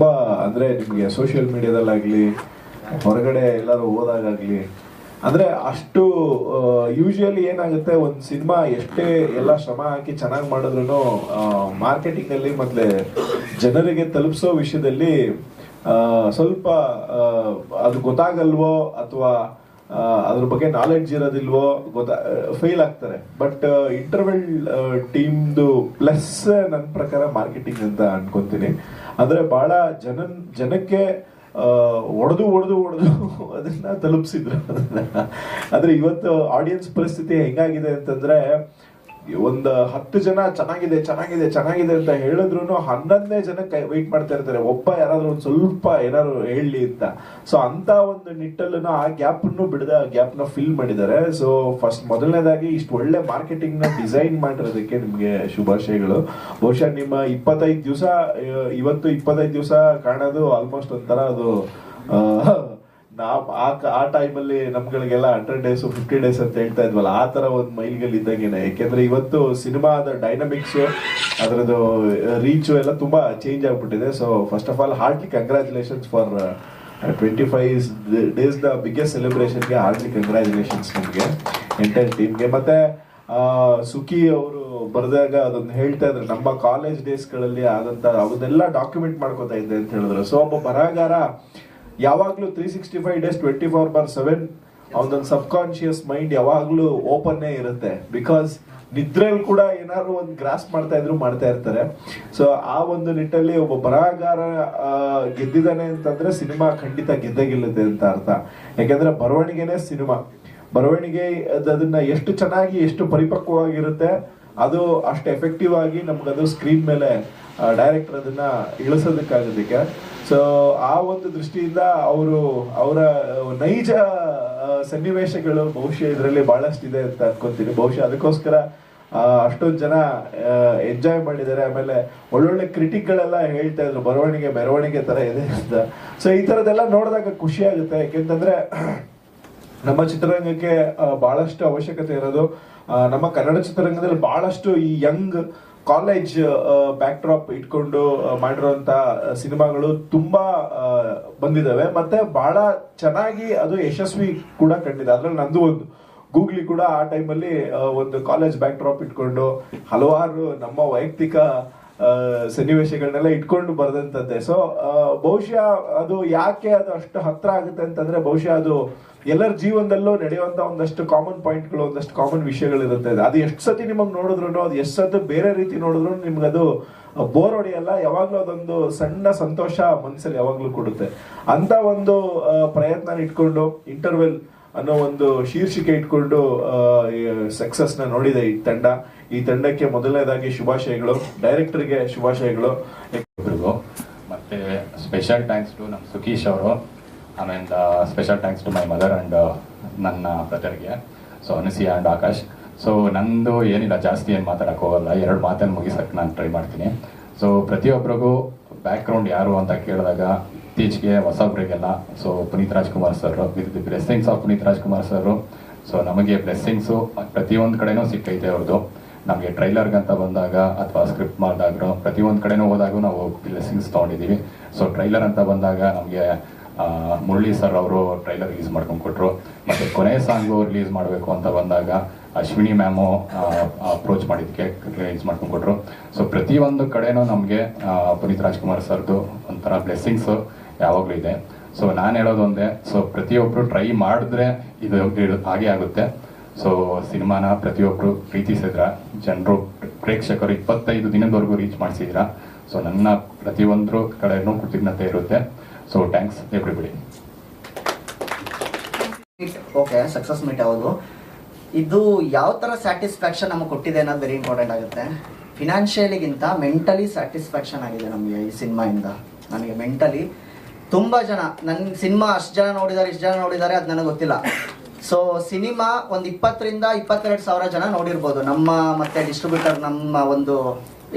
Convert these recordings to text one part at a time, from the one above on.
ತುಂಬ, ಅಂದರೆ ನಿಮಗೆ ಸೋಷಿಯಲ್ ಮೀಡಿಯಾದಲ್ಲಾಗಲಿ ಹೊರಗಡೆ ಎಲ್ಲರೂ ಹೋದಾಗಲಿ ಅಂದರೆ ಅಷ್ಟು ಯೂಶುವಲಿ ಏನಾಗುತ್ತೆ, ಒಂದು ಸಿನಿಮಾ ಎಷ್ಟೇ ಎಲ್ಲ ಶ್ರಮ ಹಾಕಿ ಚೆನ್ನಾಗಿ ಮಾಡಿದ್ರು ಮಾರ್ಕೆಟಿಂಗಲ್ಲಿ ಮತ್ತು ಜನರಿಗೆ ತಲುಪಿಸೋ ವಿಷಯದಲ್ಲಿ ಸ್ವಲ್ಪ ಅದು ಗೊತ್ತಾಗಲ್ವೋ ಅಥವಾ ಅದ್ರ ಬಗ್ಗೆ ನಾಲೆಡ್ಜ್ ಇರೋದಿಲ್ವೋ, ಗೊತ್ತಾ ಫೇಲ್ ಆಗ್ತಾರೆ. ಬಟ್ ಇಂಟರ್ವೆಲ್ ಟೀಮ್ದು ಪ್ಲಸ್ ನನ್ನ ಪ್ರಕಾರ ಮಾರ್ಕೆಟಿಂಗ್ ಅಂತ ಅನ್ಕೊಂತೀನಿ. ಅಂದ್ರೆ ಬಹಳ ಜನ ಜನಕ್ಕೆ ಒಡೆದು ಒಡೆದು ಒಡೆದು ಅದನ್ನ ತಲುಪಿಸಿದ್ರು. ಅದನ್ನ ಆದರೆ ಇವತ್ತು ಆಡಿಯನ್ಸ್ ಪರಿಸ್ಥಿತಿ ಹೆಂಗಾಗಿದೆ ಅಂತಂದ್ರೆ ಒಂದು ಹತ್ತು ಜನ ಚೆನ್ನಾಗಿದೆ ಚೆನ್ನಾಗಿದೆ ಚೆನ್ನಾಗಿದೆ ಅಂತ ಹೇಳಿದ್ರು ಹನ್ನೊಂದನೇ ಜನ ವೆಯ್ಟ್ ಮಾಡ್ತಾ ಇರ್ತಾರೆ. ಒಬ್ಬ ಯಾರಾದ್ರೂ ಒಂದ್ ಸ್ವಲ್ಪ ಏನಾದ್ರು ಹೇಳಲಿ ಅಂತ. ಸೊ ಅಂತ ಒಂದು ನಿಟ್ಟಲ್ಲೂ ಆ ಗ್ಯಾಪ್ ಬಿಡದ ಗ್ಯಾಪ್ನ ಫಿಲ್ ಮಾಡಿದ್ದಾರೆ. ಸೊ ಫಸ್ಟ್ ಮೊದಲನೇದಾಗಿ ಇಷ್ಟು ಒಳ್ಳೆ ಮಾರ್ಕೆಟಿಂಗ್ನ ಡಿಸೈನ್ ಮಾಡಿರೋದಕ್ಕೆ ನಿಮ್ಗೆ ಶುಭಾಶಯಗಳು. ಬಹುಶಃ ನಿಮ್ಮ ಇಪ್ಪತ್ತೈದು ದಿವಸ, ಇವತ್ತು ಇಪ್ಪತ್ತೈದು ದಿವಸ ಕಾಣೋದು ಆಲ್ಮೋಸ್ಟ್ ಒಂಥರ ಅದು ನಾವ್ ಆ ಆ ಟೈಮಲ್ಲಿ ನಮ್ಗಳಿಗೆಲ್ಲ ಹಂಡ್ರೆಡ್ ಡೇಸ್ ಫಿಫ್ಟಿ ಡೇಸ್ ಅಂತ ಹೇಳ್ತಾ ಇದ್ವಲ್ಲ, ಆ ತರ ಒಂದು ಮೈಲ್ಗಲ್ ಇದ್ದಂಗೆನೆ. ಯಾಕೆಂದ್ರೆ ಇವತ್ತು ಸಿನಿಮಾದ ಡೈನಮಿಕ್ಸ್ ಅದರದ್ದು ರೀಚು ಎಲ್ಲ ತುಂಬಾ ಚೇಂಜ್ ಆಗ್ಬಿಟ್ಟಿದೆ. So first of all heartly congratulations for twenty five days the biggest ಸೆಲೆಬ್ರೇಷನ್ಗೆ heartly congratulations ನಿಮಗೆ ಎಂಟೈರ್ ಟೀಮ್ಗೆ ಮತ್ತೆ ಸುಖಿ ಅವರು ಬರೆದಾಗ ಅದನ್ನ ಹೇಳ್ತಾ ಇದ್ರು, ನಮ್ಮ ಕಾಲೇಜ್ ಡೇಸ್ಗಳಲ್ಲಿ ಆದಂತ ಅವನ್ನೆಲ್ಲ ಡಾಕ್ಯುಮೆಂಟ್ ಮಾಡ್ಕೋತಾ ಇದ್ದೆ ಅಂತ ಹೇಳಿದ್ರು. ಸೊ ಒಬ್ಬ ಬರಹಗಾರ ಯಾವಾಗ್ಲೂ three sixty five days twenty four bar seven ಅವನೊಂದು ಸಬ್ ಕಾನ್ಶಿಯಸ್ ಮೈಂಡ್ ಯಾವಾಗಲೂ ಓಪನ್ನೇ ಇರುತ್ತೆ. ಬಿಕಾಸ್ ನಿದ್ರೆಯಲ್ಲಿ ಕೂಡ ಏನಾದ್ರು ಒಂದು ಗ್ರಾಸ್ ಮಾಡ್ತಾ ಇದ್ರು ಮಾಡ್ತಾ ಇರ್ತಾರೆ. ಸೊ ಆ ಒಂದು ನಿಟ್ಟಲ್ಲಿ ಒಬ್ಬ ಬರಹಗಾರ ಗೆದ್ದಿದ್ದಾನೆ ಅಂತಂದ್ರೆ ಸಿನಿಮಾ ಖಂಡಿತ ಗೆದ್ದೇ ಅಂತ ಅರ್ಥ. ಯಾಕೆಂದ್ರೆ ಬರವಣಿಗೆನೇ ಸಿನಿಮಾ. ಬರವಣಿಗೆ ಅದ್- ಅದನ್ನ ಎಷ್ಟು ಚೆನ್ನಾಗಿ, ಎಷ್ಟು ಪರಿಪಕ್ವವಾಗಿರುತ್ತೆ ಅದು ಅಷ್ಟು ಎಫೆಕ್ಟಿವ್ ಆಗಿ ನಮ್ಗದು ಸ್ಕ್ರೀನ್ ಮೇಲೆ ಡೈರೆಕ್ಟರ್ ಅದನ್ನ ಇಳಿಸೋದಕ್ಕಾಗೋದಕ್ಕೆ. ಸೊ ಆ ಒಂದು ದೃಷ್ಟಿಯಿಂದ ಅವರು, ಅವರ ನೈಜ ಸನ್ನಿವೇಶಗಳು ಬಹುಶಃ ಇದರಲ್ಲಿ ಬಹಳಷ್ಟು ಇದೆ ಅಂತ ಅನ್ಕೊಂತೀನಿ. ಬಹುಶಃ ಅದಕ್ಕೋಸ್ಕರ ಅಷ್ಟೊಂದು ಜನ ಎಂಜಾಯ್ ಮಾಡಿದ್ದಾರೆ. ಆಮೇಲೆ ಒಳ್ಳೊಳ್ಳೆ ಕ್ರಿಟಿಕ್ಗಳೆಲ್ಲ ಹೇಳ್ತಾ ಇದ್ರು, ಬರವಣಿಗೆ, ಮೆರವಣಿಗೆ ತರ ಇದೆ ಅಂತ. ಸೊ ಈ ತರದೆಲ್ಲ ನೋಡಿದಾಗ ಖುಷಿ ಆಗುತ್ತೆ. ಯಾಕೆಂತಂದ್ರೆ, ನಮ್ಮ ಚಿತ್ರರಂಗಕ್ಕೆ ಬಹಳಷ್ಟು ಅವಶ್ಯಕತೆ ಇರೋದು ನಮ್ಮ ಕನ್ನಡ ಚಿತ್ರರಂಗದಲ್ಲಿ ಬಹಳಷ್ಟು ಈ ಯಂಗ್ ಕಾಲೇಜ್ ಬ್ಯಾಕ್ ಡ್ರಾಪ್ ಇಟ್ಕೊಂಡು ಮಾಡಿರುವಂತ ಸಿನಿಮಾಗಳು ತುಂಬಾ ಬಂದಿದ್ದಾವೆ ಮತ್ತೆ ಬಹಳ ಚೆನ್ನಾಗಿ ಅದು ಯಶಸ್ವಿ ಕೂಡ ಕಂಡಿದೆ. ಅದ್ರಲ್ಲಿ ನಂದು ಒಂದು ಗೂಗ್ಲಿ ಕೂಡ ಆ ಟೈಮಲ್ಲಿ ಒಂದು ಕಾಲೇಜ್ ಬ್ಯಾಕ್ ಡ್ರಾಪ್ ಇಟ್ಕೊಂಡು, ಹಲವಾರು ನಮ್ಮ ವೈಯಕ್ತಿಕ ಸನ್ನಿವೇಶಗಳನ್ನೆಲ್ಲ ಇಟ್ಕೊಂಡು ಬರೆದಂತದ್ದೆ. ಸೊ ಬಹುಶಃ ಅದು ಯಾಕೆ ಅದು ಅಷ್ಟು ಹತ್ರ ಆಗುತ್ತೆ ಅಂತಂದ್ರೆ, ಬಹುಶಃ ಅದು ಎಲ್ಲರ ಜೀವನದಲ್ಲೂ ನಡೆಯುವಂತ ಒಂದಷ್ಟು ಕಾಮನ್ ಪಾಯಿಂಟ್ಗಳು ಒಂದಷ್ಟು ಕಾಮನ್ ವಿಷಯಗಳು ಇರುತ್ತೆ ಅದು ಎಷ್ಟು ಸತಿ ನಿಮಗೆ ನೋಡಿದ್ರು ಅದು ಎಷ್ಟು ಸತಿ ಬೇರೆ ರೀತಿ ನೋಡಿದ್ರು ನಿಮ್ಗೆ ಅದು ಬೋರ್ ಹೊಡೆಯಲ್ಲ. ಯಾವಾಗ್ಲೂ ಅದೊಂದು ಸಣ್ಣ ಸಂತೋಷ ಮನಸ್ಸಲ್ಲಿ ಯಾವಾಗ್ಲೂ ಕೊಡುತ್ತೆ. ಅಂತ ಒಂದು ಪ್ರಯತ್ನ ಇಟ್ಕೊಂಡು ಇಂಟರ್ವೆಲ್ ಅನ್ನೋ ಒಂದು ಶೀರ್ಷಿಕೆ ಇಟ್ಕೊಂಡು ಸಕ್ಸಸ್ನ ನೋಡಿದೆ ಈ ತಂಡ. ಈ ತಂಡಕ್ಕೆ ಮೊದಲನೇದಾಗಿ ಶುಭಾಶಯಗಳು. ಡೈರೆಕ್ಟರ್ಗೆ ಶುಭಾಶಯಗಳು. ಮತ್ತೆ ಸ್ಪೆಷಲ್ ಥ್ಯಾಂಕ್ಸ್ ಟು ನಮ್ಮ ಸುಖೀಶ್ ಅವರು. ಆಮೇಲೆ special thanks to my mother and ನನ್ನ ಬ್ರದರ್ಗೆ so Anasi and Akash so ನಂದು ಏನಿಲ್ಲ, ಜಾಸ್ತಿ ಏನು ಮಾತಾಡಕ್ಕೆ ಹೋಗಲ್ಲ. ಎರಡು ಮಾತನ್ನು ಮುಗಿಸೋಕ್ಕೆ ನಾನು ಟ್ರೈ ಮಾಡ್ತೀನಿ. ಸೊ ಪ್ರತಿಯೊಬ್ಬರಿಗೂ ಬ್ಯಾಕ್ಗ್ರೌಂಡ್ ಯಾರು ಅಂತ ಕೇಳಿದಾಗ ಇತ್ತೀಚೆಗೆ ಹೊಸಬ್ರಿಗೆಲ್ಲ so Puneeth Rajkumar sir with the blessings of Puneeth Rajkumar sir so ನಮಗೆ ಬ್ಲೆಸ್ಸಿಂಗ್ಸು ಪ್ರತಿಯೊಂದು ಕಡೆನೂ ಸಿಕ್ಕೈತೆ ಅವ್ರದ್ದು ನಮಗೆ ಟ್ರೈಲರ್ಗಂತ ಬಂದಾಗ ಅಥವಾ ಸ್ಕ್ರಿಪ್ಟ್ ಮಾಡಿದಾಗ ಪ್ರತಿಯೊಂದು ಕಡೆನೂ ಹೋದಾಗೂ ನಾವು ಬ್ಲೆಸ್ಸಿಂಗ್ಸ್ ತೊಗೊಂಡಿದ್ದೀವಿ ಸೊ ಟ್ರೈಲರ್ ಅಂತ ಬಂದಾಗ ನಮಗೆ ಮುರಳಿ ಸರ್ ಅವರು ಟ್ರೈಲರ್ ರಿಲೀಸ್ ಮಾಡ್ಕೊಂಡು ಕೊಟ್ಟರು ಮತ್ತು ಕೊನೆ ಸಾಂಗು ರಿಲೀಸ್ ಮಾಡಬೇಕು ಅಂತ ಬಂದಾಗ ಅಶ್ವಿನಿ ಮ್ಯಾಮು ಅಪ್ರೋಚ್ ಮಾಡಿದ್ದಕ್ಕೆ ರಿಲೀಸ್ ಮಾಡ್ಕೊಂಡು ಕೊಟ್ಟರು ಸೊ ಪ್ರತಿಯೊಂದು ಕಡೆನೂ ನಮಗೆ ಪುನೀತ್ ರಾಜ್ಕುಮಾರ್ ಸರ್ದು ಒಂಥರ ಬ್ಲೆಸ್ಸಿಂಗ್ಸು ಯಾವಾಗಲೂ ಇದೆ. ಸೊ ನಾನು ಹೇಳೋದು ಒಂದೇ ಸೊ ಪ್ರತಿಯೊಬ್ಬರು ಟ್ರೈ ಮಾಡಿದ್ರೆ ಇದು ಹಾಗೆ ಆಗುತ್ತೆ. ಸೊ ಸಿನಿಮಾನ ಪ್ರತಿಯೊಬ್ಬರು ಪ್ರೀತಿಸಿದ್ರ. ಜನರು, ಪ್ರೇಕ್ಷಕರು ಇಪ್ಪತ್ತೈದು ದಿನದವರೆಗೂ ರೀಚ್ ಮಾಡಿಸಿದ್ರ. ಸೊ ನನ್ನ ಪ್ರತಿಯೊಂದ್ರ ಕಡೆನೂ ಕೃತಜ್ಞತೆ ಇರುತ್ತೆ. So thanks everybody okay success meet ಯಾವುದು? ಇದು ಯಾವ ಥರ ಸ್ಯಾಟಿಸ್ಫ್ಯಾಕ್ಷನ್ ನಮಗೆ ಕೊಟ್ಟಿದೆ ಅನ್ನೋದು ವೆರಿ ಇಂಪಾರ್ಟೆಂಟ್ ಆಗುತ್ತೆ. ಫಿನಾನ್ಷಿಯಲಿಗಿಂತ ಮೆಂಟಲಿ ಸ್ಯಾಟಿಸ್ಫ್ಯಾಕ್ಷನ್ ಆಗಿದೆ ನಮಗೆ ಈ ಸಿನಿಮಾಯಿಂದ ನನಗೆ ಮೆಂಟಲಿ ತುಂಬ ಜನ ನನ್ನ ಸಿನಿಮಾ ಅಷ್ಟು ಜನ ನೋಡಿದ್ದಾರೆ ಇಷ್ಟು ಜನ ನೋಡಿದ್ದಾರೆ ಅದು ನನಗೆ ಗೊತ್ತಿಲ್ಲ. ಸೊ ಸಿನಿಮಾ ಒಂದು ಇಪ್ಪತ್ತರಿಂದ ಇಪ್ಪತ್ತೆರಡು ಸಾವಿರ ಜನ ನೋಡಿರ್ಬೋದು. ನಮ್ಮ ಮತ್ತೆ ಡಿಸ್ಟ್ರಿಬ್ಯೂಟರ್ ನಮ್ಮ ಒಂದು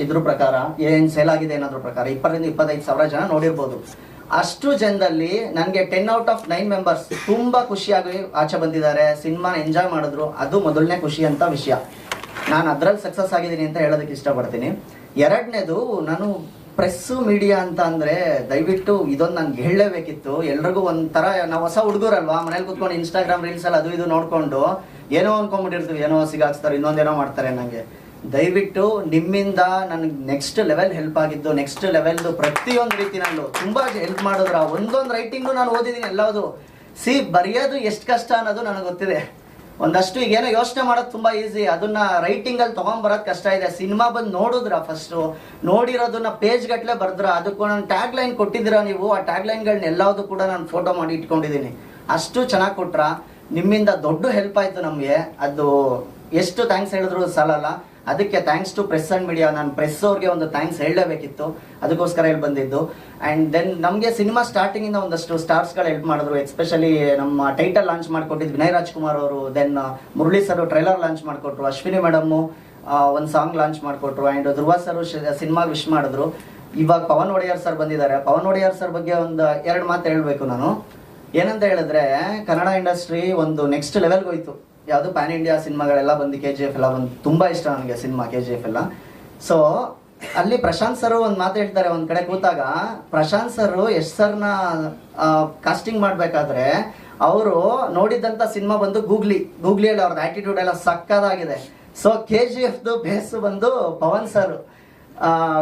ಇದ್ರ ಪ್ರಕಾರ, ಏನು ಸೇಲ್ ಆಗಿದೆ ಅನ್ನೋದ್ರ ಪ್ರಕಾರ ಇಪ್ಪತ್ತರಿಂದ ಇಪ್ಪತ್ತೈದು ಸಾವಿರ ಜನ ನೋಡಿರ್ಬೋದು. ಅಷ್ಟು ಜನದಲ್ಲಿ ನನಗೆ ten out of nine members ತುಂಬ ಖುಷಿಯಾಗಿ ಆಚೆ ಬಂದಿದ್ದಾರೆ ಸಿನಿಮಾ ಎಂಜಾಯ್ ಮಾಡಿದ್ರು, ಅದು ಮೊದಲನೇ ಖುಷಿ ಅಂತ ವಿಷಯ. ನಾನು ಅದ್ರಲ್ಲಿ ಸಕ್ಸಸ್ ಆಗಿದ್ದೀನಿ ಅಂತ ಹೇಳೋದಕ್ಕೆ ಇಷ್ಟಪಡ್ತೀನಿ. ಎರಡನೇದು, ನಾನು ಪ್ರೆಸ್ಸು ಮೀಡಿಯಾ ಅಂತ ಅಂದರೆ ದಯವಿಟ್ಟು ಇದೊಂದು ನನಗೆ ಹೇಳಲೇಬೇಕಿತ್ತು. ಎಲ್ರಿಗೂ ಒಂಥರ ನಾವು ಹೊಸ ಹುಡುಗರಲ್ವಾ, ಮನೇಲಿ ಕುತ್ಕೊಂಡು ಇನ್ಸ್ಟಾಗ್ರಾಮ್ ರೀಲ್ಸಲ್ಲಿ ಅದು ಇದು ನೋಡಿಕೊಂಡು ಏನೋ ಅನ್ಕೊಂಬಿಟ್ಟಿರ್ತೀವಿ, ಏನೋ ಸಿಗಾಕ್ಸ್ತಾರೆ ಇನ್ನೊಂದೇನೋ ಮಾಡ್ತಾರೆ ನಂಗೆ ದಯವಿಟ್ಟು ನಿಮ್ಮಿಂದ ನನಗೆ ನೆಕ್ಸ್ಟ್ ಲೆವೆಲ್ ಹೆಲ್ಪ್ ಆಗಿದ್ದು ನೆಕ್ಸ್ಟ್ ಲೆವೆಲ್ದು ಪ್ರತಿಯೊಂದು ರೀತಿನಲ್ಲೂ ತುಂಬಾ ಹೆಲ್ಪ್ ಮಾಡಿದ್ರ. ಒಂದೊಂದು ರೈಟಿಂಗು ನಾನು ಓದಿದ್ದೀನಿ ಎಲ್ಲವುದು. ಸಿ ಬರೆಯೋದು ಎಷ್ಟು ಕಷ್ಟ ಅನ್ನೋದು ನನಗೆ ಗೊತ್ತಿದೆ. ಒಂದಷ್ಟು ಈಗ ಏನೋ ಯೋಚನೆ ಮಾಡೋದು ತುಂಬಾ ಈಸಿ ಅದನ್ನ ರೈಟಿಂಗ್ ಅಲ್ಲಿ ತಗೊಂಡ್ಬರೋದು ಕಷ್ಟ ಇದೆ. ಸಿನಿಮಾ ಬಂದು ನೋಡಿದ್ರ ಫಸ್ಟ್ ನೋಡಿರೋದನ್ನ ಪೇಜ್ ಗಟ್ಲೆ ಬರ್ದ್ರ? ಅದಕ್ಕೂ ನಾನು ಟ್ಯಾಗ್ ಲೈನ್ ಕೊಟ್ಟಿದ್ದೀರಾ ನೀವು? ಆ ಟ್ಯಾಗ್ ಲೈನ್ಗಳನ್ನ ಎಲ್ಲಾವುದು ಕೂಡ ನಾನು ಫೋಟೋ ಮಾಡಿ ಇಟ್ಕೊಂಡಿದ್ದೀನಿ ಅಷ್ಟು ಚೆನ್ನಾಗಿ ಕೊಟ್ರ? ನಿಮ್ಮಿಂದ ದೊಡ್ಡ ಹೆಲ್ಪ್ ಆಯ್ತು ನಮಗೆ. ಅದು ಎಷ್ಟು ಥ್ಯಾಂಕ್ಸ್ ಹೇಳಿದ್ರು ಸಾಲಲ್ಲ. ಅದಕ್ಕೆ thanks to press and media ನಾನು ಪ್ರೆಸ್ ಅವ್ರಿಗೆ ಒಂದು ಥ್ಯಾಂಕ್ಸ್ ಹೇಳಲೇಬೇಕಿತ್ತು. ಅದಕ್ಕೋಸ್ಕರ ಇಲ್ಲಿ ಬಂದಿದ್ದು. ಆ್ಯಂಡ್ ದೆನ್ ನಮಗೆ ಸಿನಿಮಾ ಸ್ಟಾರ್ಟಿಂಗಿಂದ ಒಂದಷ್ಟು ಸ್ಟಾರ್ಸ್ಗಳು ಹೆಲ್ಪ್ ಮಾಡಿದ್ರು. ಎಸ್ಪೆಷಲಿ ನಮ್ಮ ಟೈಟಲ್ ಲಾಂಚ್ ಮಾಡಿಕೊಟ್ಟಿದ್ದು ವಿನಯ್ ರಾಜ್ಕುಮಾರ್ ಅವರು then Murali sir trailer launch ಮಾಡಿಕೊಟ್ರು, ಅಶ್ವಿನಿ ಮೇಡಮ್ಮು ಒಂದು ಸಾಂಗ್ ಲಾಂಚ್ ಮಾಡಿಕೊಟ್ರು and Dhruva sir cinema wish ಮಾಡಿದ್ರು. ಇವಾಗ ಪವನ್ ಒಡೆಯರ್ ಸರ್ ಬಂದಿದ್ದಾರೆ. ಪವನ್ ಒಡೆಯರ್ ಸರ್ ಬಗ್ಗೆ ಒಂದು ಎರಡು ಮಾತು ಹೇಳಬೇಕು ನಾನು. ಏನಂತ ಹೇಳಿದ್ರೆ ಕನ್ನಡ ಇಂಡಸ್ಟ್ರಿ ಒಂದು ನೆಕ್ಸ್ಟ್ ಲೆವೆಲ್ಗೆ ಹೋಯ್ತು ಯಾವುದು ಪ್ಯಾನ್ ಇಂಡಿಯಾ ಸಿನಿಮಾಗಳೆಲ್ಲ ಬಂದು ಕೆ ಜಿ ಎಫ್ ಎಲ್ಲ ಬಂದು ತುಂಬ ಇಷ್ಟ ನನಗೆ ಸಿನಿಮಾ ಕೆ ಜಿ ಎಫ್ ಎಲ್ಲ. ಸೊ ಅಲ್ಲಿ ಪ್ರಶಾಂತ್ ಸರ್ ಒಂದು ಮಾತು ಹೇಳ್ತಾರೆ ಒಂದು ಕಡೆ ಕೂತಾಗ, ಪ್ರಶಾಂತ್ ಸರ್ ಎಸ್ ಸರ್ನ ಕಾಸ್ಟಿಂಗ್ ಮಾಡಬೇಕಾದ್ರೆ ಅವರು ನೋಡಿದಂತ ಸಿನಿಮಾ ಬಂದು ಗೂಗ್ಲಿ ಗೂಗ್ಲಿಯಲ್ಲಿ ಅವ್ರದ್ದು ಆಟಿಟ್ಯೂಡ್ ಎಲ್ಲ ಸಕ್ಕದಾಗಿದೆ. ಸೊ ಕೆ ಜಿ ಎಫ್ದು ಬೇಸ್ ಬಂದು ಪವನ್ ಸರ್.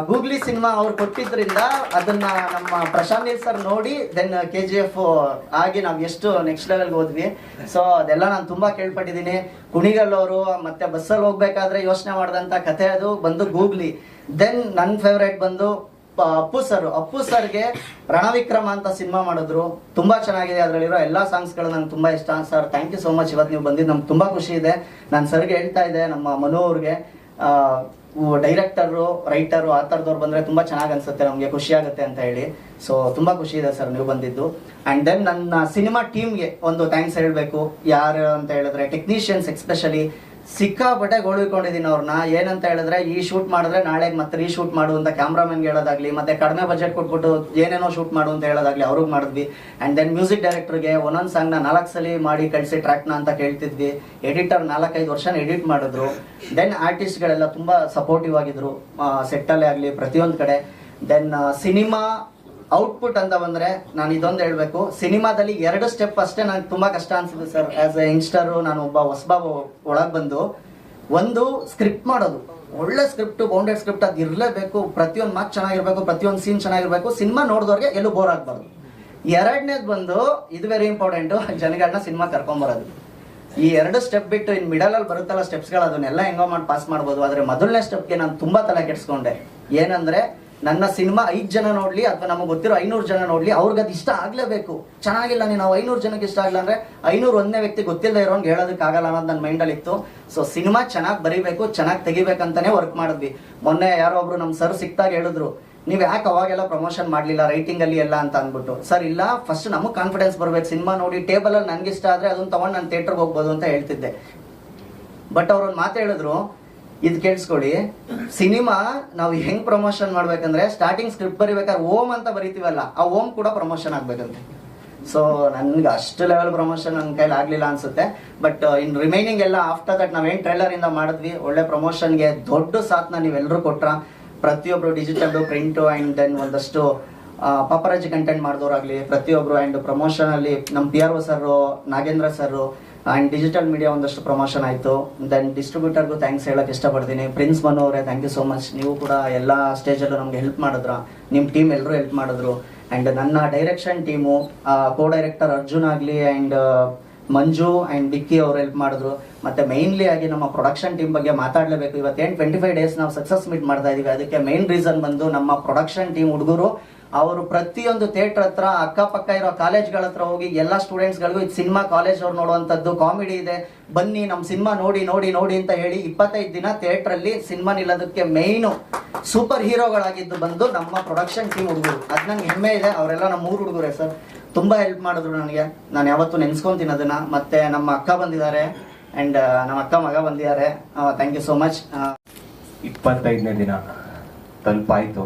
ಗೂಗ್ಲಿ ಸಿನಿಮಾ ಅವ್ರು ಕೊಟ್ಟಿದ್ರಿಂದ ಅದನ್ನ ನಮ್ಮ ಪ್ರಶಾಂತ್ ನೀಲ್ ಸರ್ ನೋಡಿ ದೆನ್ ಕೆ ಜಿ ಎಫ್ ಆಗಿ ನಾವು ಎಷ್ಟು ನೆಕ್ಸ್ಟ್ ಲೆವೆಲ್ಗೆ ಹೋದ್ವಿ. ಸೊ ಅದೆಲ್ಲ ನಾನು ತುಂಬಾ ಕೇಳ್ಪಟ್ಟಿದ್ದೀನಿ. ಕುಣಿಗಲ್ ಅವರು, ಮತ್ತೆ ಬಸ್ಸಲ್ಲಿ ಹೋಗ್ಬೇಕಾದ್ರೆ ಯೋಚನೆ ಮಾಡಿದಂತ ಕಥೆ ಅದು, ಬಂದು ಗೂಗ್ಲಿ. ದೆನ್ ನನ್ನ ಫೇವ್ರೇಟ್ ಬಂದು ಅಪ್ಪು ಸರ್. ಅಪ್ಪು ಸರ್ಗೆ ರಣವಿಕ್ರಮ ಅಂತ ಸಿನಿಮಾ ಮಾಡಿದ್ರು. ತುಂಬಾ ಚೆನ್ನಾಗಿದೆ ಅದರಲ್ಲಿರೋ ಎಲ್ಲಾ ಸಾಂಗ್ಸ್ಗಳು ನಂಗೆ ತುಂಬಾ ಇಷ್ಟ. Sir thank you so much ಇವತ್ತು ನೀವು ಬಂದಿದ್ದು ನಮ್ಗೆ ತುಂಬಾ ಖುಷಿ ಇದೆ. ನಾನು ಸರ್ಗೆ ಹೇಳ್ತಾ ಇದ್ದೆ, ನಮ್ಮ ಮನು ಅವ್ರಿಗೆ. ಡೈರೆಕ್ಟರು ರೈಟರು ಆ ಥರದವ್ರು ಬಂದ್ರೆ ತುಂಬಾ ಚೆನ್ನಾಗಿ ಅನ್ಸುತ್ತೆ, ನಮಗೆ ಖುಷಿ ಆಗುತ್ತೆ ಅಂತ ಹೇಳಿ. ಸೊ ತುಂಬಾ ಖುಷಿ ಇದೆ ಸರ್ ನೀವು ಬಂದಿದ್ದು. ಅಂಡ್ ದೆನ್ ನನ್ನ ಸಿನಿಮಾ ಟೀಮ್ಗೆ ಒಂದು ಥ್ಯಾಂಕ್ಸ್ ಹೇಳಬೇಕು. ಯಾರು ಅಂತ ಹೇಳಿದ್ರೆ ಟೆಕ್ನಿಷಿಯನ್ಸ್ ಎಕ್ಸ್ಪೆಷಲಿ ಸಿಕ್ಕಾಪಟ್ಟೆ ಗೋಳಿಕೊಂಡಿದ್ದೀನಿ ಅವ್ರನ್ನ. ಏನಂತ ಹೇಳಿದ್ರೆ, ಈ ಶೂಟ್ ಮಾಡಿದ್ರೆ ನಾಳೆ ಮತ್ತೆ ರೀ ಶೂಟ್ ಮಾಡು ಅಂತ ಕ್ಯಾಮ್ರಾಮನ್ಗೆ ಹೇಳೋದಾಗ್ಲಿ, ಮತ್ತೆ ಕಡಿಮೆ ಬಜೆಟ್ ಕೊಟ್ಬಿಟ್ಟು ಏನೇನೋ ಶೂಟ್ ಮಾಡು ಅಂತ ಹೇಳೋದಾಗ್ಲಿ ಅವ್ರಿಗೆ ಮಾಡಿದ್ವಿ. ಆ್ಯಂಡ್ ದೆನ್ ಮ್ಯೂಸಿಕ್ ಡೈರೆಕ್ಟರ್ಗೆ ಒಂದೊಂದು ಸಾಂಗ್ನ ನಾಲ್ಕು ಸಲ ಮಾಡಿ ಕಳಿಸಿ ಟ್ರ್ಯಾಕ್ನ ಅಂತ ಕೇಳ್ತಿದ್ವಿ. ಎಡಿಟರ್ ನಾಲ್ಕೈದು ವರ್ಷ ಎಡಿಟ್ ಮಾಡಿದ್ರು. ದೆನ್ ಆರ್ಟಿಸ್ಟ್ಗಳೆಲ್ಲ ತುಂಬಾ ಸಪೋರ್ಟಿವ್ ಆಗಿದ್ರು. ಸೆಟ್ಟಲ್ಲೇ ಆಗಲಿ, ಪ್ರತಿಯೊಂದು ಕಡೆ. ದೆನ್ ಸಿನಿಮಾ ಔಟ್ಪುಟ್ ಅಂತ ಬಂದ್ರೆ ನಾನು ಇದೊಂದು ಹೇಳಬೇಕು. ಸಿನಿಮಾದಲ್ಲಿ ಎರಡು ಸ್ಟೆಪ್ ಅಷ್ಟೇ ನನಗೆ ತುಂಬಾ ಕಷ್ಟ ಅನ್ಸುತ್ತೆ ಸರ್. ಆಸ್ ಎ ಯಂಗ್ಸ್ಟರ್ ನಾನು ಒಬ್ಬ ಹೊಸಬ ಒಳಗೆ ಬಂದು ಒಂದು ಸ್ಕ್ರಿಪ್ಟ್ ಮಾಡೋದು. ಒಳ್ಳೆ ಸ್ಕ್ರಿಪ್ಟ್ ಬೌಂಡೆಡ್ ಸ್ಕ್ರಿಪ್ಟ್ ಅದು ಇರಲೇಬೇಕು. ಪ್ರತಿಯೊಂದು ಮಾತು ಚೆನ್ನಾಗಿರ್ಬೇಕು, ಪ್ರತಿಯೊಂದು ಸೀನ್ ಚೆನ್ನಾಗಿರ್ಬೇಕು. ಸಿನಿಮಾ ನೋಡಿದವ್ರಿಗೆ ಎಲ್ಲೂ ಬೋರ್ ಆಗಬಾರ್ದು. ಎರಡನೇದು ಬಂದು ಇದು ವೆರಿ ಇಂಪಾರ್ಟೆಂಟು ಜನಗಳನ್ನ ಸಿನಿಮಾ ಕರ್ಕೊಂಬರೋದು ಈ ಎರಡು ಸ್ಟೆಪ್ ಬಿಟ್ಟು ಇನ್ ಮಿಡಲ್ ಅಲ್ಲಿ ಬರುತ್ತಲ್ಲ ಸ್ಟೆಪ್ಸ್ಗಳು ಅದನ್ನೆಲ್ಲ ಹೆಂಗೋ ಮಾಡಿ ಪಾಸ್ ಮಾಡ್ಬೋದು. ಆದರೆ ಮೊದಲನೇ ಸ್ಟೆಪ್ಗೆ ನಾನು ತುಂಬಾ ತಲೆ ಕೆಡ್ಸ್ಕೊಂಡೆ. ಏನಂದ್ರೆ ನನ್ನ ಸಿನಿಮಾ ಐದು ಜನ ನೋಡಲಿ ಅಥವಾ ನಮಗೆ ಗೊತ್ತಿರೋ ಐನೂರು ಜನ ನೋಡಲಿ ಅವ್ರಿಗೆ ಅದು ಇಷ್ಟ ಆಗಲೇಬೇಕು. ಚೆನ್ನಾಗಿಲ್ಲ, ನೀನು ಐನೂರು ಜನಕ್ಕೆ ಇಷ್ಟ ಆಗಲ್ಲ ಅಂದ್ರೆ ಐನೂರು ಒಂದನೇ ವ್ಯಕ್ತಿ ಗೊತ್ತಿಲ್ಲದೆ ಇರೋಂಗೆ ಹೇಳೋದಕ್ಕೆ ಆಗಲ್ಲ ಅನ್ನೋದು ನನ್ನ ಮೈಂಡಲ್ಲಿ ಇತ್ತು. ಸೊ ಸಿನಿಮಾ ಚೆನ್ನಾಗಿ ಬರಿಬೇಕು, ಚೆನ್ನಾಗಿ ತೆಗಿಬೇಕಂತಲೇ ವರ್ಕ್ ಮಾಡಿದ್ವಿ. ಮೊನ್ನೆ ಯಾರೋ ಒಬ್ರು ನಮ್ಮ ಸರ್ ಸಿಕ್ತಾಗ ಹೇಳಿದ್ರು, ನೀವು ಯಾಕೆ ಅವಾಗೆಲ್ಲ ಪ್ರಮೋಷನ್ ಮಾಡಲಿಲ್ಲ ರೈಟಿಂಗಲ್ಲಿ ಎಲ್ಲ ಅಂತ ಅಂದ್ಬಿಟ್ಟು? ಸರ್ ಇಲ್ಲ ಫಸ್ಟ್ ನಮಗೆ ಕಾನ್ಫಿಡೆನ್ಸ್ ಬರಬೇಕು, ಸಿನಿಮಾ ನೋಡಿ ಟೇಬಲ್ ಅಲ್ಲಿ ಆದರೆ ಇಷ್ಟ ಆದ್ರೆ ಅದನ್ನ ತಗೊಂಡು ನಾನು ಥಿಯೇಟರ್ಗೆ ಹೋಗ್ಬೋದು ಅಂತ ಹೇಳ್ತಿದ್ದೆ. ಬಟ್ ಅವ್ರೊಂದು ಮಾತು ಹೇಳಿದ್ರು ಇದು ಕೇಳಿಸ್ಕೊಳ್ಳಿ. ಸಿನಿಮಾ ನಾವು ಹೆಂಗ್ ಪ್ರಮೋಷನ್ ಮಾಡ್ಬೇಕಂದ್ರೆ ಸ್ಟಾರ್ಟಿಂಗ್ ಸ್ಕ್ರಿಪ್ಟ್ ಬರಿಬೇಕಾದ್ರೆ ಓಮ್ ಅಂತ ಬರಿತೀವಲ್ಲ, ಆ ಓಮ್ ಕೂಡ ಪ್ರಮೋಷನ್ ಆಗ್ಬೇಕಂತೆ. ಸೊ ನನ್ಗೆ ಅಷ್ಟು ಲೆವೆಲ್ ಪ್ರಮೋಷನ್ ನನ್ನ ಕೈಲಿ ಆಗ್ಲಿಲ್ಲ ಅನ್ಸುತ್ತೆ. ಬಟ್ ಇನ್ ರಿಮೈನಿಂಗ್ ಎಲ್ಲ ಆಫ್ಟರ್ ದಟ್ ನಾವೇನ್ ಟ್ರೈಲರ್ ಇಂದ ಮಾಡಿದ್ವಿ, ಒಳ್ಳೆ ಪ್ರಮೋಷನ್ಗೆ ದೊಡ್ಡ ಸಾಥ್ನ ನೀವೆಲ್ಲರೂ ಕೊಟ್ರ. ಪ್ರತಿಯೊಬ್ರು ಡಿಜಿಟಲ್ ಪ್ರಿಂಟು ಅಂಡ್ ದೆನ್ ಒಂದಷ್ಟು ಪಾಪರಾಜಿ ಕಂಟೆಂಟ್ ಮಾಡಿದವರಾಗ್ಲಿ, ಪ್ರತಿಯೊಬ್ರು ಅಂಡ್ ಪ್ರಮೋಷನ್ ಅಲ್ಲಿ ನಮ್ಮ P R O sir Nagendra sir and digital media ಒಂದಷ್ಟು ಪ್ರಮೋಷನ್ ಆಯಿತು. ದೆನ್ ಡಿಸ್ಟ್ರಿಬ್ಯೂಟರ್ಗೂ ಥ್ಯಾಂಕ್ಸ್ ಹೇಳೋಕ್ಕೆ ಇಷ್ಟಪಡ್ತೀನಿ. ಪ್ರಿನ್ಸ್ ಮನು ಅವರೇ ಥ್ಯಾಂಕ್ ಯು ಸೋ ಮಚ್ ನೀವು ಕೂಡ ಎಲ್ಲ ಸ್ಟೇಜಲ್ಲೂ ನಮ್ಗೆ ಹೆಲ್ಪ್ ಮಾಡಿದ್ರ. ನಿಮ್ಮ ಟೀಮ್ ಎಲ್ಲರೂ ಹೆಲ್ಪ್ ಮಾಡಿದ್ರು. ಆ್ಯಂಡ್ ನನ್ನ direction team co director Arjun ಆಗಲಿ ಆ್ಯಂಡ್ ಮಂಜು ಆ್ಯಂಡ್ ಬಿಕ್ಕಿ ಅವರು ಹೆಲ್ಪ್ ಮಾಡಿದ್ರು. ಮತ್ತೆ ಮೈನ್ಲಿ ಆಗಿ ನಮ್ಮ ಪ್ರೊಡಕ್ಷನ್ ಟೀಮ್ ಬಗ್ಗೆ ಮಾತಾಡಲೇಬೇಕು. ಇವತ್ತೇನು ಟ್ವೆಂಟಿ ಫೈವ್ ಡೇಸ್ ನಾವು ಸಕ್ಸಸ್ ಮೀಟ್ ಮಾಡ್ತಾ ಇದೀವಿ. ಅದಕ್ಕೆ ಮೈನ್ ರೀಸನ್ ಬಂದು ನಮ್ಮ ಪ್ರೊಡಕ್ಷನ್ ಟೀಮ್ ಹುಡುಗರು ಅವರು ಪ್ರತಿಯೊಂದು ಥಿಯೇಟರ್ ಹತ್ರ, ಅಕ್ಕಪಕ್ಕ ಇರೋ ಕಾಲೇಜ್ಗಳ ಹತ್ರ ಹೋಗಿ ಎಲ್ಲ ಸ್ಟೂಡೆಂಟ್ಸ್ಗಳಿಗೂ ಇದು ಸಿನಿಮಾ ಕಾಲೇಜ್ ಅವ್ರು ನೋಡುವಂಥದ್ದು ಕಾಮಿಡಿ ಇದೆ. ಬನ್ನಿ ನಮ್ಮ ಸಿನಿಮಾ ನೋಡಿ ನೋಡಿ ನೋಡಿ ಅಂತ ಹೇಳಿ ಇಪ್ಪತ್ತೈದು ದಿನ ಥಿಯೇಟ್ರಲ್ಲಿ ಸಿನಿಮಾ ನಿಲ್ಲೋದಕ್ಕೆ ಮೇಯ್ನು ಸೂಪರ್ ಹೀರೋಗಳಾಗಿದ್ದು ಬಂದು ನಮ್ಮ ಪ್ರೊಡಕ್ಷನ್ ಟೀಮ್ ಹುಡುಗರು. ಅದು ನನಗೆ ಹೆಮ್ಮೆ ಇದೆ. ಅವರೆಲ್ಲ ನಮ್ಮ ಮೂರು ಹುಡುಗರೇ ಸರ್. ತುಂಬ ಹೆಲ್ಪ್ ಮಾಡಿದ್ರು ನನಗೆ. ನಾನು ಯಾವತ್ತೂ ನೆನ್ಸ್ಕೊಂತೀನಿ ಅದನ್ನು. ಮತ್ತು ನಮ್ಮ ಅಕ್ಕ ಬಂದಿದ್ದಾರೆ. ಆ್ಯಂಡ್ ನಮ್ಮ ಅಕ್ಕ ಮಗ ಬಂದಿದ್ದಾರೆ. ಥ್ಯಾಂಕ್ ಯು ಸೋ ಮಚ್ ಇಪ್ಪತ್ತೈದನೇ ದಿನ. ತಲುಪಾಯಿತು.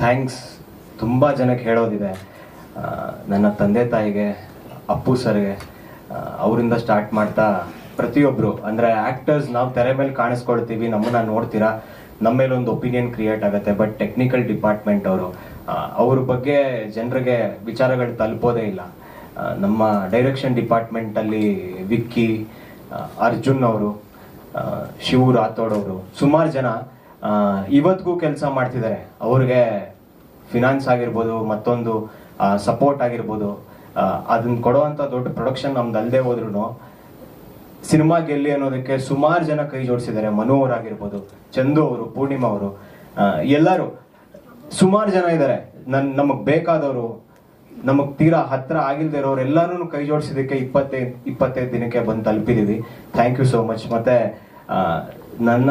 ಥ್ಯಾಂಕ್ಸ್ ತುಂಬ ಜನಕ್ಕೆ ಹೇಳೋದಿದೆ. ನನ್ನ ತಂದೆ ತಾಯಿಗೆ, ಅಪ್ಪು ಸರ್ಗೆ ಅವರಿಂದ ಸ್ಟಾರ್ಟ್ ಮಾಡ್ತಾ ಪ್ರತಿಯೊಬ್ಬರು ಅಂದರೆ ಆ್ಯಕ್ಟರ್ಸ್ ನಾವು ತೆರೆ ಮೇಲೆ ಕಾಣಿಸ್ಕೊಳ್ತೀವಿ, ನಮ್ಮನ್ನ ನೋಡ್ತೀರಾ? ನಮ್ಮ ಮೇಲೆ ಒಂದು ಒಪಿನಿಯನ್ ಕ್ರಿಯೇಟ್ ಆಗುತ್ತೆ ಬಟ್ ಟೆಕ್ನಿಕಲ್ ಡಿಪಾರ್ಟ್ಮೆಂಟ್ ಅವರು. ಅವ್ರ ಬಗ್ಗೆ ಜನರಿಗೆ ವಿಚಾರಗಳು ತಲುಪೋದೇ ಇಲ್ಲ. ನಮ್ಮ ಡೈರೆಕ್ಷನ್ ಡಿಪಾರ್ಟ್ಮೆಂಟಲ್ಲಿ ವಿಕ್ಕಿ ಅರ್ಜುನ್ ಅವರು ಶಿವ ರಾಥೋಡ್ ಅವರು. ಸುಮಾರು ಜನ ಇವತ್ತಿಗೂ ಕೆಲಸ ಮಾಡ್ತಿದ್ದಾರೆ. ಅವ್ರಿಗೆ ಫಿನಾನ್ಸ್ ಆಗಿರ್ಬೋದು, ಮತ್ತೊಂದು ಸಪೋರ್ಟ್ ಆಗಿರ್ಬೋದು ಅದನ್ನ ಕೊಡುವಂಥ ದೊಡ್ಡ ಪ್ರೊಡಕ್ಷನ್ ನಮ್ದು ಅಲ್ಲದೆ ಹೋದ್ರು ಸಿನಿಮಾ ಗೆಲ್ಲಿ ಅನ್ನೋದಕ್ಕೆ ಸುಮಾರು ಜನ ಕೈ ಜೋಡಿಸಿದ್ದಾರೆ. ಮನು ಅವರಾಗಿರ್ಬೋದು, ಚಂದು ಅವರು, ಪೂರ್ಣಿಮಾ ಅವರು ಎಲ್ಲರೂ ಸುಮಾರು ಜನ ಇದ್ದಾರೆ. ನನ್, ನಮಗ್ ಬೇಕಾದವರು, ನಮಗ್ ತೀರಾ ಹತ್ರ ಆಗಿಲ್ದೇ ಇರೋರು ಎಲ್ಲರೂ ಕೈ ಜೋಡಿಸಿದಕ್ಕೆ ಇಪ್ಪತ್ತೈದು ಇಪ್ಪತ್ತೈದು ದಿನಕ್ಕೆ ಬಂದು ತಲುಪಿದೀವಿ. ಥ್ಯಾಂಕ್ ಯು ಸೋ ಮಚ್ ಮತ್ತೆ ನನ್ನ